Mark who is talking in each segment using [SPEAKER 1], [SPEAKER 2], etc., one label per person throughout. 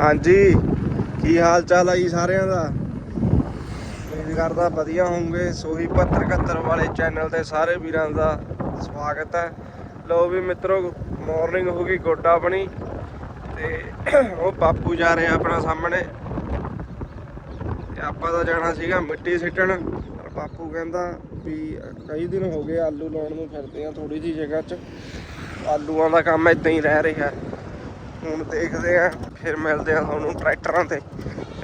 [SPEAKER 1] ਹਾਂਜੀ, ਕੀ ਹਾਲ ਚਾਲ ਆ ਜੀ ਸਾਰਿਆਂ ਦਾ? ਉਮੀਦ ਕਰਦਾ ਵਧੀਆ ਹੋਵੋਗੇ। ਸੋਹੀ 7271 ਵਾਲੇ ਚੈਨਲ ਤੇ ਸਾਰੇ ਵੀਰਾਂ ਦਾ ਸਵਾਗਤ ਹੈ। ਲੋ ਵੀ ਮਿੱਤਰੋ ਮਾਰਨਿੰਗ ਹੋ ਗਈ ਗੋਡਾ ਆਪਣੀ ਤੇ ਉਹ ਬਾਪੂ ਜਾ ਰਿਹਾ ਆਪਣਾ ਸਾਹਮਣੇ। ਤੇ ਆਪਾਂ ਤਾਂ ਜਾਣਾ ਸੀਗਾ ਮਿੱਟੀ ਸਿੱਟਣ। ਪਰ ਬਾਪੂ ਕਹਿੰਦਾ ਵੀ ਕਈ ਦਿਨ ਹੋ ਗਏ ਆਲੂ ਲਾਉਣ ਨੂੰ ਫਿਰਦੇ ਆ ਥੋੜੀ ਜੀ ਜਗ੍ਹਾ 'ਚ। ਆਲੂਆਂ ਦਾ ਕੰਮ ਇਦਾਂ ਹੀ ਰਹਿ ਰਿਹਾ। ਹੁਣ ਦੇਖਦੇ ਆ, ਫਿਰ ਮਿਲਦੇ ਆ ਤੁਹਾਨੂੰ ਟਰੈਕਟਰਾਂ ਤੇ।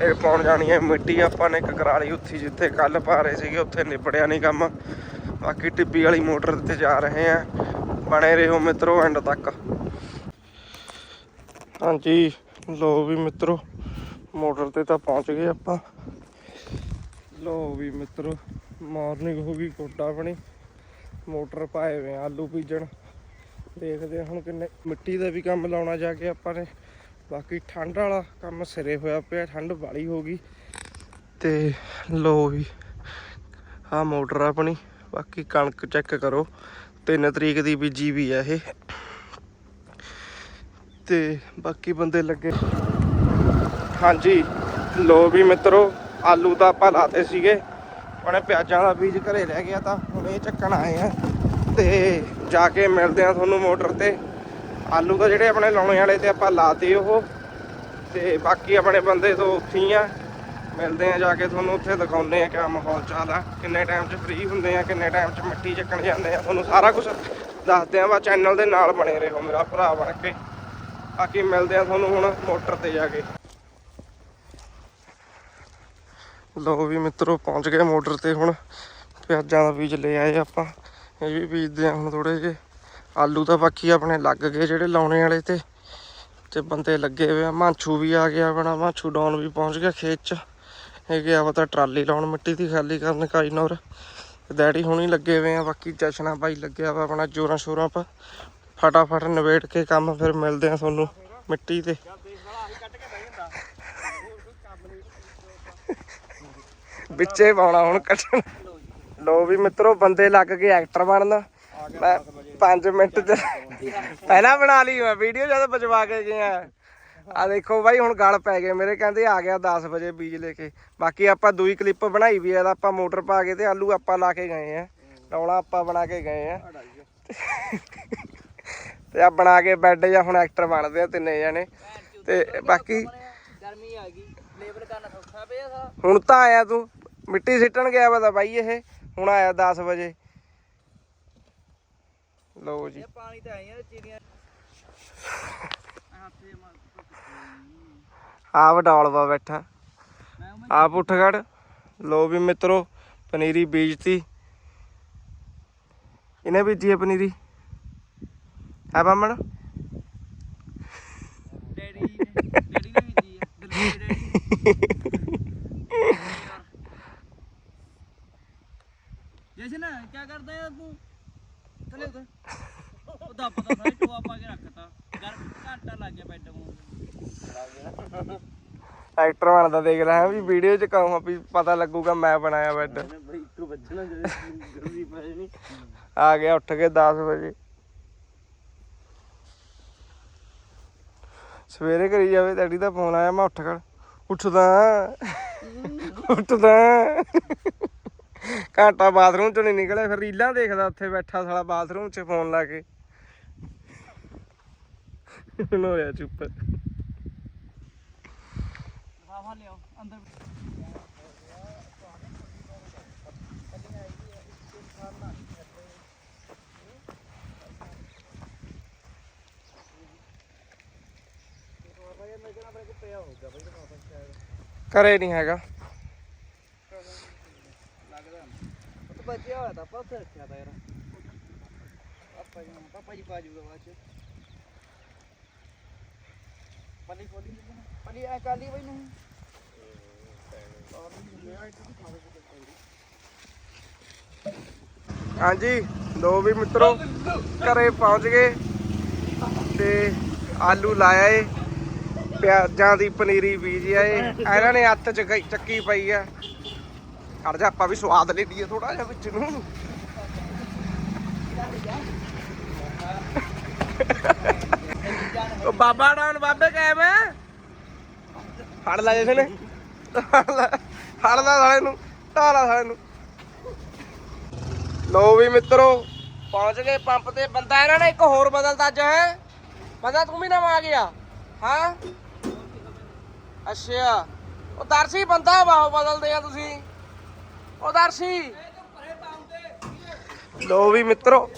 [SPEAKER 1] ਇਹ ਪਾਉਣ ਜਾਣੀ ਹੈ ਮਿੱਟੀ, ਆਪਾਂ ਨੇ ਇੱਕ ਕਰਾਲੀ ਉੱਥੀ ਜਿੱਥੇ ਕੱਲ ਪਾ ਰਹੇ ਸੀਗੇ, ਉੱਥੇ ਨਿਪੜਿਆ ਨਹੀਂ ਕੰਮ। ਬਾਕੀ ਟਿੱਬੀ ਵਾਲੀ ਮੋਟਰ ਤੇ ਜਾ ਰਹੇ ਆ। ਬਣੇ ਰਹੋ ਮਿੱਤਰੋ ਐਂਡ ਤੱਕ। ਹਾਂਜੀ, ਲੋ ਵੀ ਮਿੱਤਰੋ, ਮੋਟਰ ਤੇ ਤਾਂ ਪਹੁੰਚ ਗਏ ਆਪਾਂ। ਲੋ ਵੀ ਮਿੱਤਰੋ, ਮਾਰਨਿੰਗ ਹੋ ਗਈ ਕੋਟਾ ਆਪਣੀ ਮੋਟਰ ਪਾਏ ਵੇ ਆਲੂ ਬੀਜਣ। ਦੇਖਦੇ ਹਾਂ ਹੁਣ ਕਿੰਨੇ ਮਿੱਟੀ ਦਾ ਵੀ ਕੰਮ ਲਾਉਣਾ ਜਾ ਕੇ ਆਪਾਂ ਨੇ। ਬਾਕੀ ਠੰਡ ਵਾਲਾ ਕੰਮ ਸਿਰੇ ਹੋਇਆ ਪਿਆ, ਠੰਡ ਵਾਲੀ ਹੋ ਗਈ। ਤੇ ਲੋ ਵੀ ਆ ਮੋਟਰ ਆਪਣੀ, ਬਾਕੀ ਕਣਕ ਚੈੱਕ ਕਰੋ। 3 ਤਰੀਕ ਦੀ ਬੀਜੀ ਵੀ ਆ ਇਹ। ਤੇ ਬਾਕੀ ਬੰਦੇ ਲੱਗੇ। ਹਾਂਜੀ ਲੋ ਵੀ ਮਿੱਤਰੋ, ਆਲੂ ਤਾਂ ਆਪਾਂ ਲਾਤੇ ਸੀਗੇ। ਉਹਨੇ ਪਿਆਜ਼ਾਂ ਦਾ ਬੀਜ ਘਰੇ ਰਹਿ ਗਿਆ ਤਾਂ ਹੁਣ ਇਹ ਚੱਕਣ ਆਏ ਆ। ਤੇ ਜਾ ਕੇ ਮਿਲਦੇ ਆ ਤੁਹਾਨੂੰ ਮੋਟਰ ਤੇ। ਆਲੂ ਤਾਂ ਜਿਹੜੇ ਆਪਣੇ ਲਾਉਣੇ ਵਾਲੇ ਤੇ ਆਪਾਂ ਲਾਤੇ ਉਹ। ਤੇ ਬਾਕੀ ਆਪਣੇ ਬੰਦੇ ਤੋਂ ਉੱਥੇ ਹੀ ਆ। ਮਿਲਦੇ ਆ ਜਾ ਕੇ ਤੁਹਾਨੂੰ ਉੱਥੇ ਦਿਖਾਉਂਦੇ ਆ ਕਿਆ ਮਾਹੌਲ ਚਾਲ ਕਿੰਨੇ ਟਾਈਮ 'ਚ ਫ੍ਰੀ ਹੁੰਦੇ ਆ, ਕਿੰਨੇ ਟਾਈਮ 'ਚ ਮਿੱਟੀ ਚੱਕਣ ਜਾਂਦੇ ਆ। ਤੁਹਾਨੂੰ ਸਾਰਾ ਕੁਝ ਦੱਸਦੇ ਆ ਵਾ ਚੈਨਲ ਦੇ ਨਾਲ ਬਣੇ ਰਹੋ ਮੇਰਾ ਭਰਾ ਬਣ ਕੇ। ਬਾਕੀ ਮਿਲਦੇ ਆ ਤੁਹਾਨੂੰ ਹੁਣ ਮੋਟਰ ਤੇ ਜਾ ਕੇ। ਲੋ ਵੀ ਮਿੱਤਰੋ, ਪਹੁੰਚ ਗਏ ਮੋਟਰ ਤੇ ਹੁਣ। ਪਿਆਜ਼ਾਂ ਦਾ ਬੀਜ ਲੈ ਆਏ ਆਪਾਂ। ਇਹ ਵੀ ਬੀਜਦੇ ਆ ਹੁਣ ਥੋੜੇ ਜਿਹੇ। ਆਲੂ ਤਾਂ ਬਾਕੀ ਆਪਣੇ ਲੱਗ ਗਏ ਜਿਹੜੇ ਲਾਉਣੇ ਵਾਲੇ ਤੇ ਤੇ ਬੰਦੇ ਲੱਗੇ ਹੋਏ ਆ। ਮਾਂਛੂ ਵੀ ਆ ਗਿਆ ਆਪਣਾ, ਮਾਂਛੂ ਡਾਉਨ ਵੀ ਪਹੁੰਚ ਗਿਆ ਖੇਤ 'ਚ। ਇਹ ਗਿਆ ਵਾ ਤਾਂ ਟਰਾਲੀ ਲਾਉਣ ਮਿੱਟੀ ਦੀ ਖਾਲੀ ਕਰਨ ਕਾਈਨੌਰ ਡੈਡੀ ਹੁਣੀ ਲੱਗੇ ਹੋਏ ਆ, ਬਾਕੀ ਜਸ਼ਨਾ ਬਾਈ ਲੱਗਿਆ ਵਾ ਆਪਣਾ ਜੋਰਾਂ ਸ਼ੋਰਾਂ ਪਾ। ਫਟਾਫਟ ਨਵੇੜ ਕੇ ਕੰਮ ਫਿਰ ਮਿਲਦੇ ਆ ਤੁਹਾਨੂੰ ਮਿੱਟੀ ਤੇ। ਵਿੱਚੇ ਪਾਉਣਾ ਹੁਣ ਕੱਟਣ ਲੋ ਵੀ ਮਿੱਤਰੋ ਬੰਦੇ ਲੱਗ ਗਏ ਐਕਟਰ ਬਣਨ। ਮੈਂ 5 ਮਿੰਟ ਚ ਪਹਿਲਾਂ ਬਣਾ ਲਈ ਮੈਂ ਵੀਡੀਓ ਜਦ ਬਚਵਾ ਕੇ ਗਿਆ ਆ ਦੇਖੋ ਬਾਈ ਹੁਣ ਗਲ ਪੈ ਗਏ ਮੇਰੇ ਕਹਿੰਦੇ ਆ ਗਿਆ 10 ਵਜੇ ਬੀਜ ਲੈ ਕੇ। ਬਾਕੀ ਆਪਾਂ ਦੂਈ ਕਲਿੱਪ ਬਣਾਈ ਵੀ ਆ ਆਪਾਂ ਮੋਟਰ ਪਾ ਕੇ ਤੇ ਆਲੂ ਆਪਾਂ ਲਾ ਕੇ ਗਏ ਆ। ਰੌਲਾ ਆਪਾਂ ਬਣਾ ਕੇ ਗਏ ਆ। ਤੇ ਆ ਬਣਾ ਕੇ ਬੈੱਡ ਜਾਂ ਹੁਣ ਐਕਟਰ ਬਣਦੇ ਆ ਤਿੰਨੇ ਜਣੇ। ਤੇ ਬਾਕੀ
[SPEAKER 2] ਗਰਮੀ ਆ ਗਈ ਲੇਬਰ ਕਰਨਾ ਸੌਖਾ ਪਿਆ
[SPEAKER 1] ਹੁਣ ਤਾਂ ਆਇਆ ਤੂੰ ਮਿੱਟੀ ਸਿੱਟਣ ਗਿਆ ਵਾ ਤਾਂ ਬਾਈ ਇਹ। ਹੁਣ ਆਇਆ 10 ਵਜੇ। ਲਓ ਜੀ।
[SPEAKER 2] ਪਾਣੀ ਤਾਂ ਆਈਆਂ ਚਿੜੀਆਂ ਹੱਥੇ ਮਾਰ
[SPEAKER 1] ਬੈਠਾ। ਆਪ ਉੱਠ ਖੜ। ਲੋ ਵੀ ਮਿੱਤਰੋ, ਪਨੀਰੀ ਬੀਜਤੀ। ਇਹਨੇ ਬੀਜੀ ਹੈ ਪਨੀਰੀ? ਹੈ ਬਾਮਣ
[SPEAKER 2] ਡੈਡੀ ਡੈਡੀ ਨੇ ਵੀ ਜੀ ਦਲਵੀਰ ਡੈਡੀ ਜੈਸਨ ਕੀ ਕਰਦਾ ਯਾਰ ਤੂੰ? ਥੱਲੇ ਉਧਰ ਉਹ ਦੱਬ ਦਾ ਸਾਰੇ ਟੋਆ ਪਾ ਕੇ ਰੱਖਤਾ। ਗਰਮ ਘੰਟਾ ਲੱਗ ਗਿਆ ਬੈੱਡ ਮੂੰਹ
[SPEAKER 1] ਐਕਟਰ ਬਣਦਾ ਦੇਖ ਰਿਹਾ ਵੀ ਵੀਡੀਓ ਚ ਕਹੂੰ ਵੀ ਪਤਾ ਲੱਗੂਗਾ ਮੈਂ ਬਣਾਇਆ ਬੈੱਡ
[SPEAKER 2] ਬਈ ਵੱਜਣਾ ਪੈ
[SPEAKER 1] ਆ ਗਿਆ ਉੱਠ ਕੇ 10 ਵਜੇ। ਸਵੇਰੇ ਕਰੀ ਜਾਵੇ ਡੈਡੀ ਦਾ ਫੋਨ ਆਇਆ ਮੈਂ ਉੱਠ ਖੜ ਉੱਠਦਾ। ਉੱਠਦਾ। ਘੰਟਾ ਬਾਥਰੂਮ ਚੋਂ ਨਹੀਂ ਨਿਕਲਿਆ ਫਿਰ ਰੀਲਾਂ ਦੇਖਦਾ ਉੱਥੇ ਬੈਠਾ ਸਾਲਾ ਬਾਥਰੂਮ 'ਚ ਫੋਨ ਲਾ ਕੇ। ਹੁਣ ਹੋਇਆ ਚੁੱਪ।
[SPEAKER 2] ਲਿਫਾਫਾ ਅੰਦਰ
[SPEAKER 1] ਘਰੇ ਨਹੀਂ ਹੈਗਾ।
[SPEAKER 2] ਬਚਿਆ ਹੋਇਆ ਤਾਂ ਆਪਾਂ ਉੱਥੇ ਰੱਖਿਆ ਤਾਂ ਯਾਰ। ਪਾਪਾ ਜੀ ਪਾਪਾ ਜੀ ਪਾ ਜੂਗਾ ਬਾਅਦ ਚ। ਪਲੀ ਖੋਲੀ ਪਲੀ ਐ ਕਾਲੀ ਬਈ ਨਹੀਂ
[SPEAKER 1] ਹਾਂਜੀ ਲੋ ਵੀ ਮਿੱਤਰੋ, ਘਰੇ ਪਹੁੰਚ ਗਏ ਤੇ ਆਲੂ ਲਾਇਆ ਏ, ਪਿਆਜ਼ਾਂ ਦੀ ਪਨੀਰੀ ਬੀਜੀ ਆ ਏ ਇਹਨਾਂ ਨੇ ਹੱਥ ਚ ਚੱਕੀ ਪਈ ਆ। ਖੜ ਜਾ, ਆਪਾਂ ਵੀ ਸਵਾਦ ਲੈ ਲਈਏ ਥੋੜਾ ਜਿਹਾ ਵਿੱਚ ਨੂੰ। ਉਹ ਬਾਬਾ ਡਾਉਨ ਬਾਬੇ ਕਾਇਮ ਫੜ ਲੈ ਜਿਸ ਨੇ ਫੜ ਲੈ ਫੜ ਲੈ ਸਾਲੇ ਨੂੰ ਢਾਲਾ ਸਾਲੇ ਨੂੰ। ਲੋ ਵੀ ਮਿੱਤਰੋ, ਪਹੁੰਚ ਗਏ ਪੰਪ ਤੇ। ਬੰਦਾ ਇਹਨਾਂ ਨੇ ਇੱਕ ਹੋਰ ਬਦਲਦਾ ਅੱਜ, ਹੈ? ਬੰਦਾ ਤੂੰ ਵੀ ਨਾ ਆ ਗਿਆ, ਹਾਂ? ਅੱਛਾ। ਉਹ ਦਰਸ਼ੀ ਬੰਦਾ ਬਾਹ ਬਦਲਦੇ ਆ ਤੁਸੀਂ। ਉਹ ਦਰਸ਼ੀ। ਲੋ ਵੀ ਮਿੱਤਰੋ,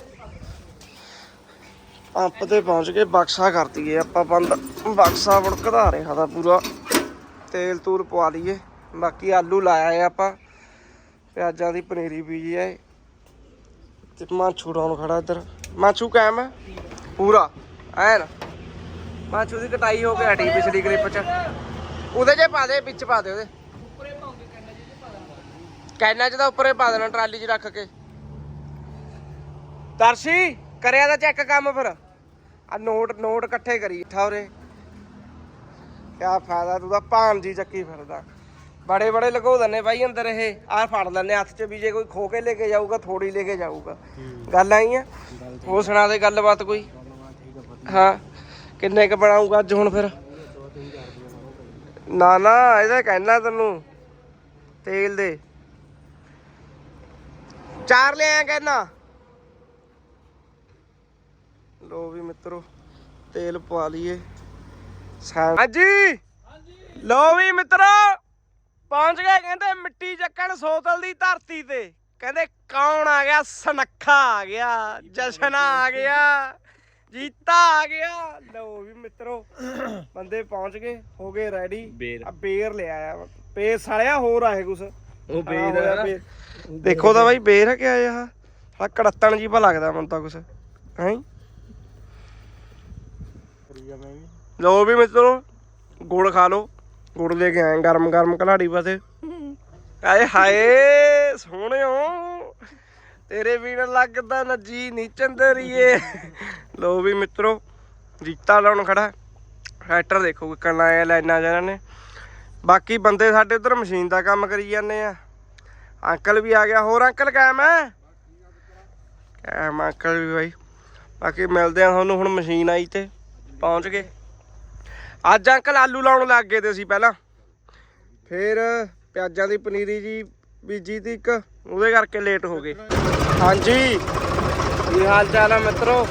[SPEAKER 1] ਪੰਪ ਤੇ ਪਹੁੰਚ ਕੇ ਬਕਸਾ ਕਰ ਦਈਏ ਆਪਾਂ ਬੰਦ। ਬਕਸਾ ਵੜਕਦਾ ਰਿਹਾ ਦਾ ਪੂਰਾ। ਤੇਲ ਤੂਲ ਪਵਾ ਲਈਏ, ਬਾਕੀ ਆਲੂ ਲਾਇਆ ਹੈ ਆਪਾਂ। ਪਿਆਜ਼ਾਂ ਦੀ ਪਨੀਰੀ ਬੀਜੀ ਹੈ। ਤੇ ਮਾਛੂ ਡਾਉਣ ਖੜਾ ਇੱਧਰ। ਮਾਛੂ ਕਾਇਮ ਹੈ? ਪੂਰਾ। ਐਨ। ਮਾਛੂ ਦੀ ਕਟਾਈ ਹੋ ਕੇ ਹਟੀ ਪਿਛਲੀ ਕਲਿੱਪ ਚ। ਉਹਦੇ ਜੇ ਪਾ ਦੇ, ਵਿੱਚ ਪਾ ਦੇ ਉਹਦੇ। ਕੈਨਾ ਚ ਤਾਂ ਉੱਪਰੇ ਪਾ ਦੇਣਾ ਟਰਾਲੀ 'ਚ ਰੱਖ ਕੇ। ਦਰਸ਼ੀ, ਕਰਿਆ ਦਾ ਚੈੱਕ ਕੰਮ ਫਿਰ। ਆ ਨੋਟ ਨੋਟ ਇਕੱਠੇ ਕਰੀ ਠਾਉਰੇ ਕਿਆ ਫਾਇਦਾ ਤੂੰ ਤਾਂ ਭਾਨ ਜੀ ਚੱਕੀ ਫਿਰਦਾ। ਬੜੇ ਬੜੇ ਲਗੋ ਦਨੇ ਬਾਈ ਅੰਦਰ ਇਹ। ਆਹ ਫੜ ਲੈਨੇ ਹੱਥ 'ਚ ਵੀ ਜੇ ਕੋਈ ਖੋ ਕੇ ਲੈ ਕੇ ਜਾਊਗਾ ਥੋੜੀ ਲੈ ਕੇ ਜਾਊਗਾ। ਗੱਲ ਆਈ ਆ? ਉਹ ਸੁਣਾ ਦੇ ਗੱਲਬਾਤ ਕੋਈ। ਹਾਂ, ਕਿੰਨੇ ਕ ਬਣਾਊਗਾ ਅੱਜ ਹੁਣ ਫਿਰ? ਨਾ ਨਾ, ਇਹਦਾ ਕਹਿਣਾ ਤੈਨੂੰ। ਤੇਲ ਦੇ। ਚਾਰ ਲਿਆਇਆ ਕਹਿਣਾ ਲੋ ਵੀ ਮਿੱਤਰੋ ਤੇਲ ਪਵਾ ਲਈਏ। ਹਾਂਜੀ। ਲੋ ਵੀ ਮਿੱਤਰੋ ਪਹੁੰਚ ਗਏ ਕਹਿੰਦੇ ਮਿੱਟੀ ਚੱਕਣ ਸੋਤਲ ਦੀ ਧਰਤੀ ਤੇ। ਕਹਿੰਦੇ ਕੌਣ ਆ ਗਿਆ? ਸਨੱਖਾ ਆ ਗਿਆ ਜਸ਼ਨ ਆ ਗਿਆ ਜੀਤਾ ਆ ਗਿਆ। ਲੋ ਵੀ ਮਿੱਤਰੋ ਬੰਦੇ ਪਹੁੰਚ ਗਏ ਹੋ ਗਏ ਰੈਡੀ
[SPEAKER 2] ਬੇਰ।
[SPEAKER 1] ਆ ਬੇਰ ਲਿਆ ਆ ਪੇ ਸਾਲਿਆ ਹੋਰ ਆਏ ਕੁਛ।
[SPEAKER 2] ਉਹ
[SPEAKER 1] ਬੇਰ। ਦੇਖੋ ਤਾਂ ਬਾਈ, ਬੇਰ ਹੈ ਕਿਆ ਇਹ ਆ? ਕੜੱਤਣ ਜੀ ਪਾ ਲੱਗਦਾ ਮੈਨੂੰ ਤਾਂ ਕੁਛ। ਹੈਂ? ਲੋ ਵੀ ਮਿੱਤਰੋ, ਗੁੜ ਖਾ ਲੋ ਗੁੜ ਲੈ ਕੇ ਆਏ, ਗਰਮ ਗਰਮ ਕਲਾੜੀ ਪਾਸੇ ਆਏ ਹਾਏ, ਸੋਹਣਿਓ। ਤੇਰੇ ਵੀਰ ਲੱਗਦਾ ਨੱਜੀ ਨੀ ਚੰਦਰੀਏ। ਲੋ ਵੀ ਮਿੱਤਰੋ, ਜੀਤਾ ਲਾਉਣ ਖੜਾ। ਟਰੈਕਟਰ ਦੇਖੋ ਕਿੱਕਣ ਆਇਆ ਲਾਈਨਾਂ ਜਿਹਨਾਂ ਨੇ। ਬਾਕੀ ਬੰਦੇ ਸਾਡੇ ਉਧਰ ਮਸ਼ੀਨ ਦਾ ਕੰਮ ਕਰੀ ਜਾਂਦੇ ਆ। ਅੰਕਲ ਵੀ ਆ ਗਿਆ, ਹੋਰ ਅੰਕਲ ਕਾਇਮ ਹੈ ਕਾਇਮ ਅੰਕਲ ਵੀ ਬਾਈ। ਬਾਕੀ ਮਿਲਦੇ ਆ ਤੁਹਾਨੂੰ ਹੁਣ ਮਸ਼ੀਨ ਆਈ ਤੇ, ਪਹੁੰਚ ਗਏ। ਅੱਜ ਅੰਕਲ ਆਲੂ ਲਾਉਣ ਲੱਗ ਗਏ ਤੇ ਅਸੀਂ ਪਹਿਲਾਂ। ਫਿਰ ਪਿਆਜ਼ਾਂ ਦੀ ਪਨੀਰੀ ਜੀ, ਬੀਜੀ ਤੀ ਇੱਕ, ਉਹਦੇ ਕਰਕੇ ਲੇਟ ਹੋ ਗਏ। ਹਾਂਜੀ। ਕੀ ਹਾਲ ਚਾਲ ਆ ਮਿੱਤਰੋ?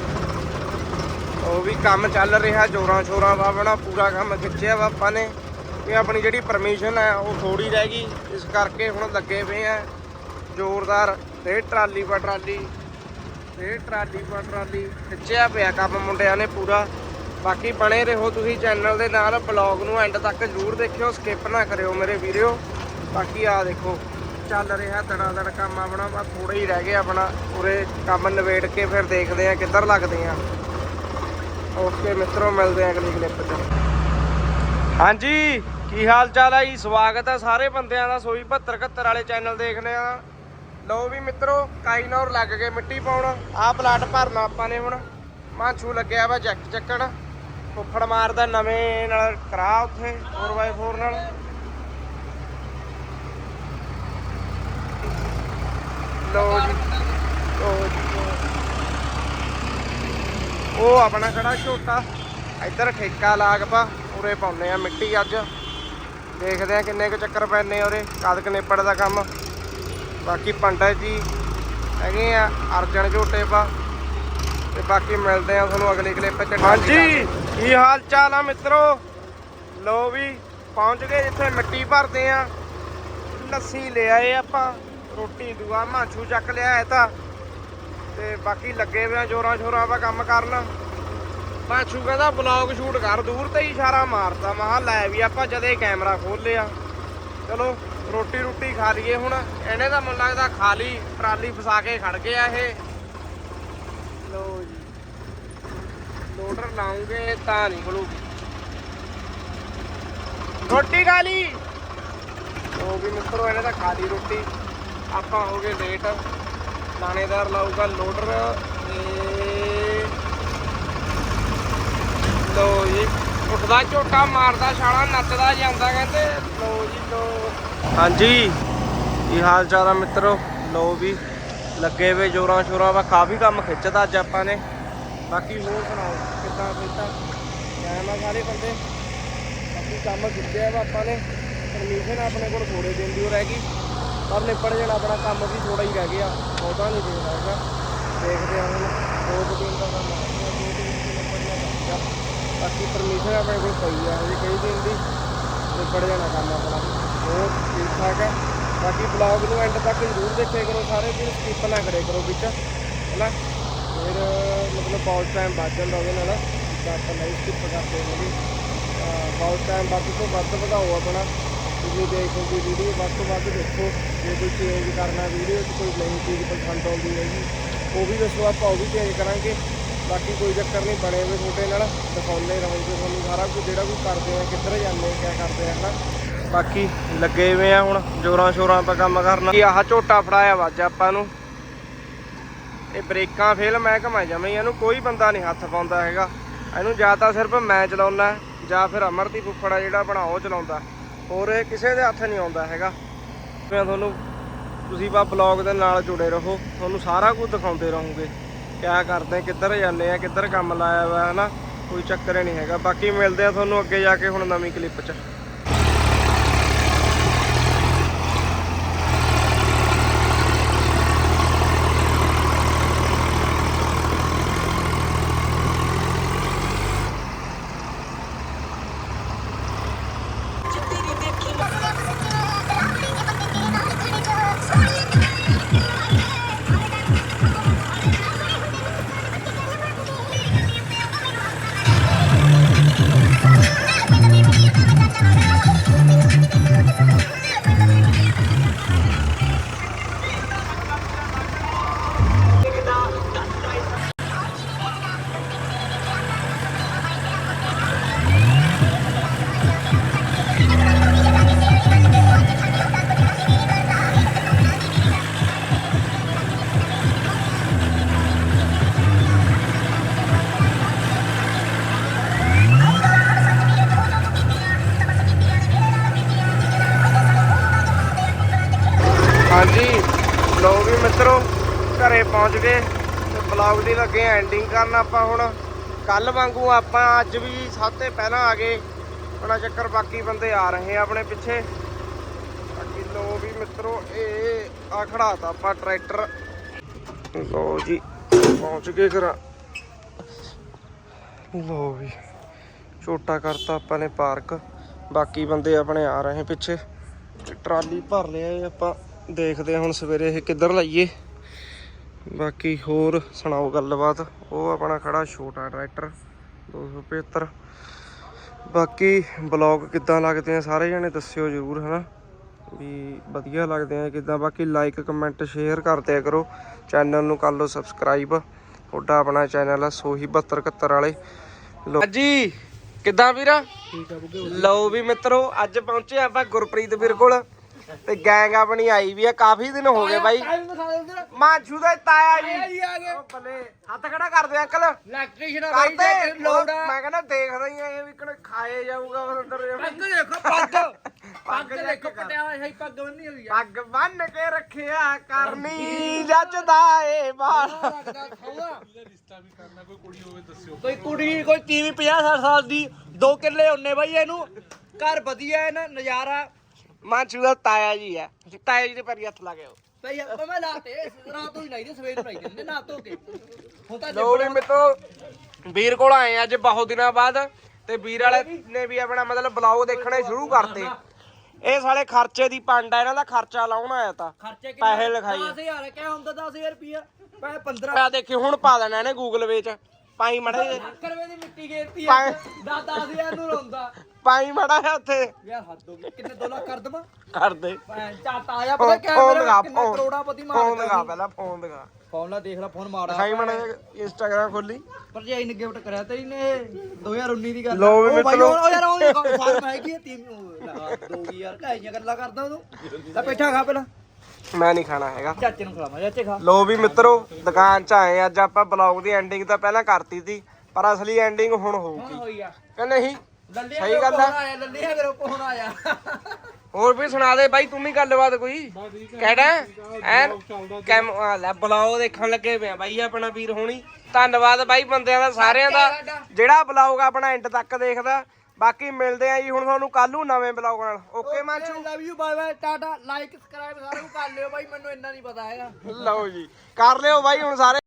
[SPEAKER 1] ਉਹ ਵੀ ਕੰਮ ਚੱਲ ਰਿਹਾ ਜੋਰਾਂ ਸ਼ੋਰਾਂ ਦਾ ਪੂਰਾ ਕੰਮ ਖਿੱਚਿਆ ਵਾ ਨੇ। ਕਿ ਆਪਣੀ ਜਿਹੜੀ ਪਰਮਿਸ਼ਨ ਹੈ, ਉਹ ਥੋੜੀ ਰਹਿ ਗਈ। ਇਸ ਕਰਕੇ ਹੁਣ ਲੱਗੇ ਪਏ ਆ। ਜ਼ੋਰਦਾਰ ਤੇ ਟਰਾਲੀ ਪਰ ਟਰਾਲੀ ਤੇ ਟਰਾਲੀ ਪਰ ਟਰਾਲੀ। ਖਿੱਚਿਆ ਪਿਆ ਕੰਮ ਮੁੰਡਿਆਂ ਨੇ ਪੂਰਾ। ਬਾਕੀ ਬਣੇ ਰਹੋ ਤੁਸੀਂ ਚੈਨਲ ਦੇ ਨਾਲ ਬਲੌਗ ਨੂੰ ਐਂਡ ਤੱਕ ਜ਼ਰੂਰ ਦੇਖਿਓ। ਸਕਿਪ ਨਾ ਕਰਿਓ ਮੇਰੇ ਵੀਡੀਓ ਬਾਕੀ ਆ ਦੇਖੋ, ਚੱਲ ਰਿਹਾ ਦੜਾ ਤੜ ਕੰਮ ਆਪਣਾ, ਬਸ ਥੋੜਾ ਹੀ ਰਹਿ ਗਿਆ ਆਪਣਾ। ਪੂਰੇ ਕੰਮ ਨਿਬੇੜ ਕੇ ਫਿਰ ਦੇਖਦੇ ਆ ਕਿੱਧਰ ਲੱਗਦੇ ਆ ਓਕੇ ਮਿੱਤਰੋ, ਮਿਲਦੇ ਆ ਅਗਲੀ ਕਲਿੱਪ 'ਚ ਹਾਂਜੀ। ਕੀ ਹਾਲ ਚਾਲ ਹੈ ਜੀ? ਸਵਾਗਤ ਹੈ ਸਾਰੇ ਬੰਦਿਆਂ ਦਾ, ਸੋਈ 72 71 ਵਾਲੇ ਚੈਨਲ ਦੇਖਦੇ ਆ। ਲਓ ਵੀ ਮਿੱਤਰੋ, ਕਾਈਨੌਰ ਲੱਗ ਗਏ ਮਿੱਟੀ ਪਾਉਣ। ਆਹ ਪਲਾਟ ਭਰਨਾ ਆਪਾਂ ਨੇ ਹੁਣ। ਮਾਂਛੂ ਲੱਗਿਆ ਵਾ ਜੈਕ ਚੱਕਣ। ਫੁੱਫੜ ਮਾਰਦਾ ਨਵੇਂ ਨਾਲ ਕਰਾ ਉੱਥੇ 4x4 ਨਾਲ। ਲਓ ਜੀ। ਲਓ ਜੀ। ਉਹ ਆਪਣਾ ਖੜਾ ਝੋਟਾ ਇੱਧਰ ਠੇਕਾ ਲਾਗ ਪਾ, ਉਰੇ ਪਾਉਨੇ ਆ ਮਿੱਟੀ ਅੱਜ। ਦੇਖਦੇ ਆ ਕਿੰਨੇ ਕੁ ਚੱਕਰ ਪੈਣੇ ਉਹਦੇ ਕਦ ਕਨੇਪੜ ਦਾ ਕੰਮ। ਬਾਕੀ ਪੰਡਤ ਜੀ ਹੈਗੇ ਆ ਅਰਜਨ ਝੋਟੇ ਪਾ। ਤੇ ਬਾਕੀ ਮਿਲਦੇ ਆ ਤੁਹਾਨੂੰ ਅਗਲੀ ਕਲਿੱਪ ਚ। ਹਾਂਜੀ ਕੀ ਹਾਲ ਚਾਲ ਆ ਮਿੱਤਰੋ? ਲੋ ਵੀ ਪਹੁੰਚ ਗਏ ਜਿੱਥੇ ਮਿੱਟੀ ਭਰਦੇ ਆ। ਲੱਸੀ ਲੈ ਆਏ ਆਪਾਂ ਰੋਟੀ ਦੁਆ ਮਾਂਛੂ ਚੱਕ ਲਿਆ ਤਾਂ। ਤੇ ਬਾਕੀ ਲੱਗੇ ਹੋਏ ਆ ਜੋਰਾਂ ਸ਼ੋਰਾਂ ਦਾ ਕੰਮ ਕਰਨ। ਮਾਂਛੂ ਕਹਿੰਦਾ ਬਲੌਗ ਸ਼ੂਟ ਕਰ, ਦੂਰ ਤੇ ਹੀ ਇਸ਼ਾਰਾ ਮਾਰਦਾ ਮਹਾ ਲੈ ਵੀ ਆਪਾਂ ਜਦੇ ਕੈਮਰਾ ਖੋਲ ਲਿਆ ਚਲੋ, ਰੋਟੀ ਰੋਟੀ ਖਾ ਲਈਏ ਹੁਣ। ਇਹਨੇ ਤਾਂ ਮੈਨੂੰ ਲੱਗਦਾ ਖਾ ਲਈ ਟਰਾਲੀ ਫਸਾ ਕੇ ਖੜ ਗਿਆ ਇਹ। ਲੋ ਜੀ। ਲੋਡਰ ਲਾਉਂਗੇ, ਤਾਂ ਨਹੀਂ ਖਲੂਗੀ ਰੋਟੀ ਖਾ ਲਈ। ਉਹ ਵੀ ਮਿੱਤਰੋ, ਇਹਨੇ ਤਾਂ ਖਾ ਲਈ ਰੋਟੀ। ਆਪਾਂ ਹੋ ਗਏ ਲੇਟ ਲਾਣੇਦਾਰ ਲਾਊਗਾ ਲੋਡਰ ਤੇ ਲੋ ਜੀ। ਉੱਠਦਾ ਝੋਟਾ, ਮਾਰਦਾ ਛਾਲਾ, ਨੱਚਦਾ ਜਾਂਦਾ ਕਹਿੰਦੇ ਲੋ ਜੀ ਲੋ ਹਾਂਜੀ। ਕੀ ਹਾਲ ਚਾਲ ਆ ਮਿੱਤਰੋ? ਲੋ ਵੀ, ਲੱਗੇ ਵੇ ਜੋਰਾਂ ਸ਼ੋਰਾਂ ਵਾ, ਕਾਫੀ ਕੰਮ ਖਿੱਚਦਾ ਅੱਜ ਆਪਾਂ ਨੇ। ਬਾਕੀ ਹੋਰ ਸੁਣਾਓ, ਕਿੱਦਾਂ ਕਿੱਦਾਂ ਕਿਵੇਂ ਸਾਰੇ ਬੰਦੇ। ਬਾਕੀ ਕੰਮ ਕੀਤੇ ਵਾ ਆਪਾਂ ਨੇ। ਪਰਮਿਸ਼ਨ ਆਪਣੇ ਕੋਲ ਥੋੜੇ ਦਿਨ ਦੀ ਓ ਰਹਿ ਗਈ। ਪਰ ਨਿਪੜ ਜਾਣਾ ਆਪਣਾ ਕੰਮ ਵੀ ਥੋੜਾ ਹੀ ਰਹਿ ਗਿਆ। ਬਹੁਤਾ ਨਹੀਂ ਦੇਣਾ ਹੈਗਾ। ਦੇਖਦੇ ਹਾਂ ਹੁਣ। ਦੋ ਦਿਨ ਦਾ ਕੰਮ ਰਹਿ ਗਿਆ ਦੋ ਦਿਨ ਦੀ ਨਿਪੜਨਾ ਚਾਹੀਦਾ ਬਾਕੀ ਪਰਮਿਸ਼ਨ ਆਪਣੇ ਕੋਲ ਪਈ ਆ, ਹਜੇ ਕਈ ਦਿਨ ਦੀ ਨਿਪੜ ਜਾਣਾ ਕੰਮ ਆਪਣਾ। ਹੋਰ ਠੀਕ ਠਾਕ ਹੈ ਬਾਕੀ ਬਲੌਗ ਨੂੰ ਐਂਡ ਤੱਕ ਜ਼ਰੂਰ ਦੇਖਿਆ ਕਰੋ, ਸਾਰੇ ਦਿਨ ਸਕਿਪ ਨਾ ਕਰਿਆ ਕਰੋ ਵਿੱਚ, ਹੈਨਾ? ਫਿਰ, ਮਤਲਬ ਬਹੁਤ ਟਾਈਮ ਬਚ ਜਾਂਦਾ ਉਹਦੇ ਨਾਲ, ਜਿੱਦਾਂ ਆਪਾਂ ਨਹੀਂ ਸਕਿਪ ਕਰਦੇ ਹੋਗੇ ਬਹੁਤ ਟਾਈਮ ਵੱਧ ਤੋਂ ਵੱਧ ਵਧਾਓ ਆਪਣਾ। ਜਿੰਨੀ ਦੇਖੋਗੇ ਵੀਡੀਓ ਵੱਧ ਤੋਂ ਵੱਧ ਦੇਖੋ। ਜੇ ਕੋਈ ਚੇਂਜ ਕਰਨਾ ਵੀਡੀਓ 'ਚ, ਕੋਈ ਨਵੀਂ ਚੀਜ਼ ਪਸੰਦ ਆਉਂਦੀ ਹੈਗੀ, ਉਹ ਵੀ ਦੱਸੋ, ਆਪਾਂ ਉਹ ਵੀ ਚੇਂਜ ਕਰਾਂਗੇ। ਬਾਕੀ ਕੋਈ ਚੱਕਰ ਨਹੀਂ, ਬਣੇ ਹੋਏ ਤੁਹਾਡੇ ਨਾਲ ਦਿਖਾਉਂਦੇ ਰਹੋਗੇ ਤੁਹਾਨੂੰ ਸਾਰਾ ਕੁਝ, ਜਿਹੜਾ ਕੁਝ ਕਰਦੇ ਆ, ਕਿੱਧਰ ਜਾਂਦੇ ਆ, ਕਿਆ ਕਰਦੇ ਆ, ਹਨਾ? ਬਾਕੀ ਲੱਗੇ ਹੋਏ ਆ ਹੁਣ, ਜੋਰਾਂ ਸ਼ੋਰਾਂ 'ਤੇ ਕੰਮ ਕਰਨਾ। ਕੀ ਆਹ ਝੋਟਾ ਫੜਾਇਆ ਵੱਜ ਆਪਾਂ ਨੂੰ? ਇਹ ਬ੍ਰੇਕਾਂ ਫੇਲ, ਮੈਂ ਘਮਾਈ ਜਾਵਾਂ ਇਹਨੂੰ ਕੋਈ ਬੰਦਾ ਨਹੀਂ ਹੱਥ ਪਾਉਂਦਾ ਹੈਗਾ। ਇਹਨੂੰ ਜਾਂ ਤਾਂ ਸਿਰਫ ਮੈਂ ਚਲਾਉਣਾ ਜਾਂ ਫਿਰ ਅਮਰਦੀਪ ਫੁੱਫੜਾ ਜਿਹੜਾ ਬਣਾਓ ਚਲਾਉਂਦਾ। ਹੋਰ ਇਹ ਕਿਸੇ ਦੇ ਹੱਥ ਨਹੀਂ ਆਉਂਦਾ ਹੈਗਾ। ਮੈਂ ਤੁਹਾਨੂੰ, ਤੁਸੀਂ ਬਾ ਬਲੌਗ ਦੇ ਨਾਲ ਜੁੜੇ ਰਹੋ, ਤੁਹਾਨੂੰ ਸਾਰਾ ਕੁਝ ਦਿਖਾਉਂਦੇ ਰਹੋਗੇ। ਕਿਆ ਕਰਦੇ, ਕਿੱਧਰ ਜਾਂਦੇ ਆ, ਕਿੱਧਰ ਕੰਮ ਲਾਇਆ ਵਾ, ਹਨਾ? ਕੋਈ ਚੱਕਰ ਹੀ ਨਹੀਂ ਹੈਗਾ। ਬਾਕੀ ਮਿਲਦੇ ਆ ਤੁਹਾਨੂੰ ਅੱਗੇ ਜਾ ਕੇ ਹੁਣ ਨਵੀਂ ਕਲਿੱਪ 'ਚ। ਲੋ ਵੀ ਮਿੱਤਰੋ, ਘਰੇ ਪਹੁੰਚ ਗਏ ਤੇ ਬਲੌਗ ਦੀ ਲੱਗੇ ਐਂਡਿੰਗ ਕਰਨ ਆਪਾਂ ਹੁਣ। ਕੱਲ ਵਾਂਗੂ ਆਪਾਂ ਅੱਜ ਵੀ ਸਾਤੇ ਪਹਿਲਾਂ ਆ ਗਏ। ਬੜਾ ਚੱਕਰ ਬਾਕੀ ਬੰਦੇ ਆ ਰਹੇ ਆ ਆਪਣੇ ਪਿੱਛੇ। ਬਾਕੀ ਲੋ ਵੀ ਮਿੱਤਰੋ, ਇਹ ਆ ਖੜਾਤਾ ਆਪਾਂ ਟਰੈਕਟਰ। ਲੋ ਜੀ, ਪਹੁੰਚ ਗਏ ਘਰਾਂ। ਲੋ ਵੀ ਛੋਟਾ ਕਰਤਾ ਆਪਾਂ ਨੇ ਪਾਰਕ। ਬਾਕੀ ਬੰਦੇ ਆਪਣੇ ਆ ਰਹੇ ਪਿੱਛੇ। ਟਰਾਲੀ ਭਰ ਲਿਆ ਆਪਾਂ। ਦੇਖਦੇ ਹੁਣ ਸਵੇਰੇ ਇਹ ਕਿੱਧਰ ਲਾਈਏ। ਬਾਕੀ ਹੋਰ ਸੁਣਾਓ ਗੱਲਬਾਤ। ਉਹ ਆਪਣਾ ਖੜਾ ਛੋਟਾ ਟਰੈਕਟਰ 275 ਬਾਕੀ ਬਲੌਗ ਕਿੱਦਾਂ ਲੱਗਦੇ ਆ ਸਾਰੇ ਜਣੇ ਦੱਸਿਓ ਜਰੂਰ ਹਨਾ? ਵੀ ਵਧੀਆ ਲੱਗਦੇ ਆ ਕਿੱਦਾਂ। ਬਾਕੀ ਲਾਈਕ ਕਮੈਂਟ ਸ਼ੇਅਰ ਕਰਦੇ ਕਰੋ। ਚੈਨਲ ਨੂੰ ਕਰ ਲਓ ਸਬਸਕ੍ਰਾਈਬ ਤੁਹਾਡਾ ਆਪਣਾ ਚੈਨਲ ਆ ਸੋਹੀ 7271 ਵਾਲੇ। ਲੋ ਜੀ ਕਿੱਦਾਂ ਵੀਰਾ? ਲਓ ਵੀ ਮਿੱਤਰੋ ਅੱਜ ਪਹੁੰਚੇ ਆਪਾਂ ਗੁਰਪ੍ਰੀਤ ਵੀਰ ਕੋਲ। ਤੇ ਗੈਂਗ ਆਪਣੀ ਆਈ ਵੀ ਆ ਕਾਫੀ ਦਿਨ ਹੋ ਗਏ ਬਾਈ। ਮਾਂਛੂ ਦਾ ਤਾਇਆ ਜੀ। ਉਹ ਬੱਲੇ ਹੱਥ ਖੜਾ ਕਰਦੇ ਅੰਕਲ।
[SPEAKER 2] ਇਲੈਕਟ੍ਰੀਸ਼ੀਅਨ
[SPEAKER 1] ਕਰਦੇ। ਉਹ ਮੈਂ ਕਹਿੰਦਾ ਦੇਖਦਾ ਹੀ ਆ ਇਹ ਵੀ ਕਿਹੜਾ ਖਾਏ ਜਾਊਗਾ ਅੰਦਰ
[SPEAKER 2] ਪੱਗ ਦੇਖੋ ਪੱਗ। ਪੱਗ
[SPEAKER 1] check
[SPEAKER 2] ਦੇਖੋ
[SPEAKER 1] ਕਰ।
[SPEAKER 2] ਪਟਿਆ ਹੋਇਆ ਸਹੀ ਪੱਗ ਬੰਨੀ ਹੋਈ ਆ।
[SPEAKER 1] ਪੱਗ ਬੰਨ ਕੇ ਰੱਖਿਆ ਕਰਨੀ ਜੱਜਦਾ ਏ ਬਾਲ
[SPEAKER 2] ਲੱਗਦਾ ਖਾਊਗਾ ਕੋਈ ਕੁੜੀ ਕੋਈ ਟੀਵੀ 50 60 ਸਾਲ ਦੀ 2 ਕਿੱਲੇ ਹੁੰਨੇ ਬਾਈ ਇਹਨੂੰ। ਘਰ ਵਧੀਆ ਹੈ ਨਾ ਨਜ਼ਾਰਾ।
[SPEAKER 1] ਮਾਂਛੂ ਦਾ ਤਾਇਆ ਜੀ ਆ। ਤਾਇਆ ਜੀ ਦੇ ਪੈਰੀ ਹੱਥ ਲਾ ਕੇ ਆਓ।
[SPEAKER 2] ਬਈ ਆਪਾਂ ਮੈਂ ਲਾਤੇ ਰਾਤ ਨੂੰ ਹੀ ਲਾਈ ਦੇ ਸਵੇਰ ਨੂੰ ਦਿੰਦੇ ਨਾ ਧੋ ਕੇ। ਹੁਣ ਤਾਂ
[SPEAKER 1] ਲੋ ਵੀ ਮਿੱਤਰੋ ਵੀਰ ਕੋਲ ਆਏ ਅੱਜ ਬਹੁਤ ਦਿਨਾਂ ਬਾਅਦ ਤੇ ਵੀਰ ਵਾਲੇ ਨੇ ਵੀ ਆਪਣਾ ਮਤਲਬ ਬਲੌਗ ਦੇਖਣੇ ਸ਼ੁਰੂ ਕਰਤੇ। ਇਹ ਸਾਲੇ ਖਰਚੇ ਦੀ ਪੰਡ ਆ ਇਹਨਾਂ ਦਾ ਖਰਚਾ ਲਾਉਣ ਆਇਆ ਤਾਂ। ਪੈਸੇ ਲਿਖਾਈ
[SPEAKER 2] 10000 ਕਿਆ ਹੁੰਦਾ 10000 ਰੁਪਿਆ ਪੈ 15
[SPEAKER 1] ਆ ਦੇਖੀ ਹੁਣ ਪਾ ਦੇਣਾ ਇਹਨੇ ਗੂਗਲ ਵਿੱਚ। ਪਾਈ ਮੜਾ
[SPEAKER 2] ਰੁਪਏ ਦੀ ਮਿੱਟੀ ਗੇਰਤੀ ਆ। 10000 ਨੂੰ ਰੋਂਦਾ
[SPEAKER 1] ਪਾਈ ਮੜਾ ਉੱਥੇ।
[SPEAKER 2] ਯਾਰ ਹੱਦ ਹੋ ਗਈ ਕਿੰਨੇ 2 ਲੱਖ ਕਰ ਦਵਾਂ?
[SPEAKER 1] ਕਰ ਦੇ।
[SPEAKER 2] ਚਾਟ ਆਇਆ ਪਤਾ ਕਿਆ
[SPEAKER 1] ਲਗਾ
[SPEAKER 2] ਕਿੰਨਾ
[SPEAKER 1] ਫੋਨ।
[SPEAKER 2] ਕਰੋੜਾਪਤੀ
[SPEAKER 1] ਫੋਨ ਲਗਾ
[SPEAKER 2] ਮਾਰਦਾ
[SPEAKER 1] ਪਹਿਲਾਂ ਫੋਨ ਲਗਾ।
[SPEAKER 2] ਫੋਨ ਲਾ ਦੇਖ ਲੈ ਫੋਨ ਮਾਰਾ
[SPEAKER 1] ਦਿਖਾਈ ਮੜਾ ਇੰਸਟਾਗ੍ਰਾਮ ਖੋਲੀ।
[SPEAKER 2] ਭਰਜਾਈ ਨੇ ਗਿਫਟ ਕਰਿਆ ਤੇਰੀ ਨੇ 2019 ਦੀ ਗੱਲ
[SPEAKER 1] ਲਓ ਵੀ
[SPEAKER 2] ਉਹ ਬਾਈ
[SPEAKER 1] ਮਿੱਤਰੋ।
[SPEAKER 2] ਉਹ ਯਾਰ ਉਹ ਫਾਰਮ ਹੈਗੀ ਟੀਮ ਦੋਗੀ ਯਾਰ ਕਾਈਆਂ ਗੱਲਾਂ ਕਰਦਾ ਉਹਨੂੰ ਲੈ ਪੇਠਾ ਖਾ ਪਹਿਲਾਂ।
[SPEAKER 1] ਮੈਂ ਨਹੀਂ ਖਾਣਾ ਹੈਗਾ।
[SPEAKER 2] ਚਾਚੇ ਨੂੰ ਖਿਲਾਵਾਂ ਚਾਚੇ ਖਾ।
[SPEAKER 1] ਲੋ ਵੀ ਮਿੱਤਰੋ ਦੁਕਾਨ 'ਚ ਆਏ ਅੱਜ ਆਪਾਂ ਬਲੌਗ ਦੀ ਐਂਡਿੰਗ ਤਾਂ ਪਹਿਲਾਂ ਕਰਤੀ ਸੀ ਪਰ ਅਸਲੀ ਐਂਡਿੰਗ ਹੁਣ
[SPEAKER 2] ਹੁਣ
[SPEAKER 1] ਹੋਊਗੀ
[SPEAKER 2] ਹੋਈ ਆ।
[SPEAKER 1] ਕਿ ਨਹੀਂ?
[SPEAKER 2] ਲੱਲਿਆ
[SPEAKER 1] ਸਹੀ ਗੱਲ ਆ।
[SPEAKER 2] ਆਇਆ ਲੱਲਿਆ ਮੇਰੇ ਕੋਲ ਆਇਆ।
[SPEAKER 1] ਹੋਰ ਵੀ ਸੁਣਾ ਦੇ ਬਾਈ ਤੂੰ ਵੀ ਗੱਲਬਾਤ ਕੋਈ? ਕਿਹੜਾ? ਐਨ ਕੈਮ ਆ ਲੈ ਬਲੌਗ ਦੇਖਣ ਲੱਗੇ ਪਿਆ ਬਾਈ ਆਪਣਾ ਵੀਰ ਹੋਣੀ। ਧੰਨਵਾਦ ਬਾਈ ਬੰਦਿਆਂ ਦਾ ਸਾਰਿਆਂ ਦਾ। ਜਿਹੜਾ ਬਲੌਗ ਆਪਣਾ ਐਂਡ ਤੱਕ ਦੇਖਦਾ ਬਾਕੀ ਮਿਲਦੇ ਆ ਜੀ ਹੁਣ ਤੁਹਾਨੂੰ ਕੱਲ ਨੂੰ ਨਵੇਂ ਬਲੌਗ ਨਾਲ। Okay ਮਾਂਚੂ?
[SPEAKER 2] Love you bye bye tata like subscribe ਸਾਰਿਆਂ ਨੂੰ ਕਰ ਲਿਓ ਬਾਈ ਮੈਨੂੰ ਇੰਨਾ ਨਹੀਂ ਪਤਾ ਹੈਗਾ।
[SPEAKER 1] ਲਓ ਜੀ ਕਰ ਲਿਓ ਬਾਈ ਹੁਣ ਸਾਰੇ